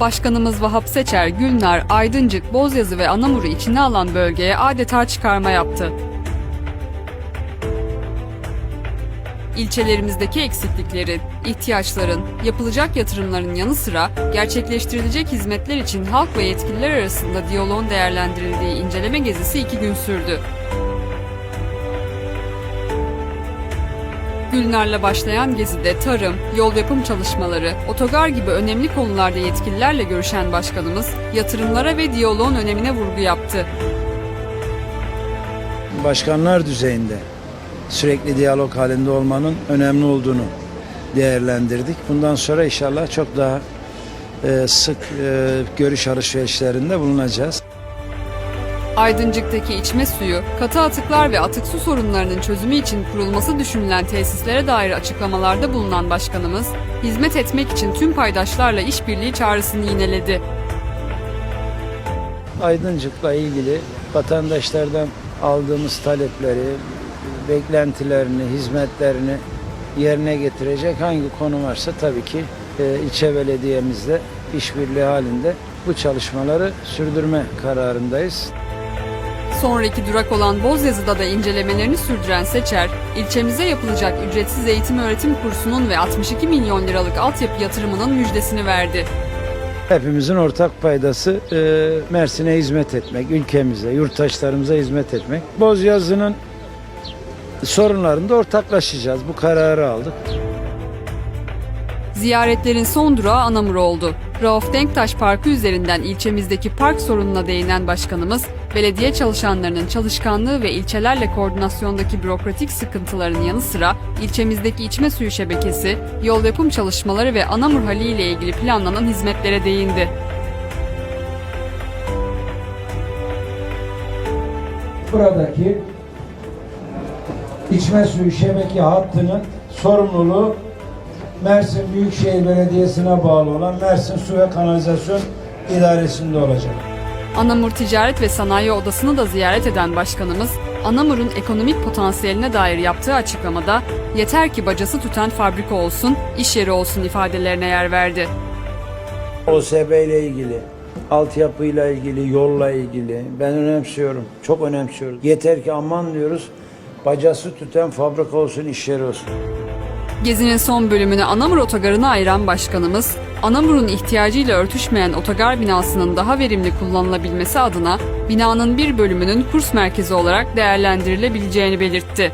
Başkanımız Vahap Seçer, Gülnar, Aydıncık, Bozyazı ve Anamur'u içine alan bölgeye adeta çıkarma yaptı. İlçelerimizdeki eksikliklerin, ihtiyaçların, yapılacak yatırımların yanı sıra gerçekleştirilecek hizmetler için halk ve yetkililer arasında diyaloğun değerlendirildiği inceleme gezisi iki gün sürdü. Gülnar'la başlayan gezide tarım, yol yapım çalışmaları, otogar gibi önemli konularda yetkililerle görüşen başkanımız yatırımlara ve diyaloğun önemine vurgu yaptı. başkanlar düzeyinde sürekli diyalog halinde olmanın önemli olduğunu değerlendirdik. Bundan sonra inşallah çok daha e, sık e, görüş alışverişlerinde bulunacağız. Aydıncık'taki içme suyu, katı atıklar ve atık su sorunlarının çözümü için kurulması düşünülen tesislere dair açıklamalarda bulunan başkanımız, hizmet etmek için tüm paydaşlarla işbirliği çağrısını yineledi. Aydıncık'la ilgili vatandaşlardan aldığımız talepleri, beklentilerini, hizmetlerini yerine getirecek hangi konu varsa tabii ki e, ilçe belediyemizle işbirliği halinde bu çalışmaları sürdürme kararındayız. Sonraki durak olan Bozyazı'da da incelemelerini sürdüren Seçer, ilçemize yapılacak ücretsiz eğitim öğretim kursunun ve 62 milyon liralık altyapı yatırımının müjdesini verdi. Hepimizin ortak paydası e, Mersin'e hizmet etmek, ülkemize, yurttaşlarımıza hizmet etmek. Bozyazı'nın sorunlarında ortaklaşacağız. Bu kararı aldık. Ziyaretlerin son durağı Anamur oldu. Rauf Denktaş Parkı üzerinden ilçemizdeki park sorununa değinen başkanımız, belediye çalışanlarının çalışkanlığı ve ilçelerle koordinasyondaki bürokratik sıkıntıların yanı sıra ilçemizdeki içme suyu şebekesi, yol yapım çalışmaları ve Anamur Hali ile ilgili planlanan hizmetlere değindi. buradaki içme suyu şebeke hattının sorumluluğu Mersin Büyükşehir Belediyesi'ne bağlı olan Mersin Su ve Kanalizasyon İdaresi'nde olacak. Anamur Ticaret ve Sanayi Odası'nı da ziyaret eden başkanımız, Anamur'un ekonomik potansiyeline dair yaptığı açıklamada yeter ki bacası tüten fabrika olsun, iş yeri olsun ifadelerine yer verdi. OSB ile ilgili, altyapıyla ilgili, yolla ilgili ben önemsiyorum. Çok önemsiyorum. Yeter ki aman diyoruz bacası tüten fabrika olsun, iş yeri olsun. Gezinin son bölümünü Anamur Otogarı'na ayıran başkanımız, Anamur'un ihtiyacıyla örtüşmeyen otogar binasının daha verimli kullanılabilmesi adına binanın bir bölümünün kurs merkezi olarak değerlendirilebileceğini belirtti.